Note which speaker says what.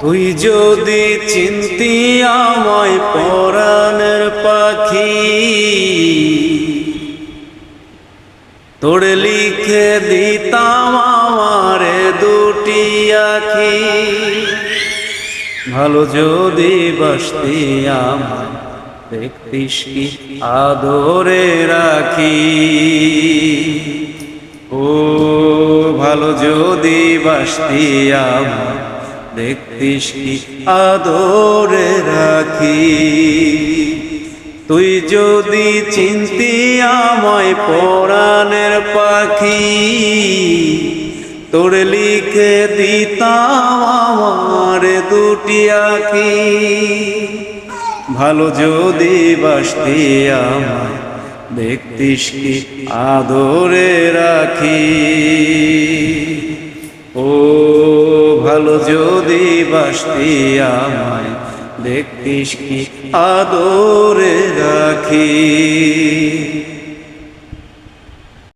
Speaker 1: তুই যদি চিন্তি আমায় পরাণের পাখি, তোর লিখে দিতাম আমারে দুটি আখি। ভালো যদি বাসতি আমায়, দেখতিস কি আদরে রাখি। ও, ভালো যদি বাসতি আমায় দেখতিস কি আদরে রাখি? তুই যদি চিন্তি আমায় পরাণের পাখি, তোর লিখে দিতাম আমার দুটি আখি। ভালো যদি বাসতি আমায়, দেখতিস কি আদরে রাখি? ভালো যদি বাসতি আমায় দেখতিস কি আদরে রাখি।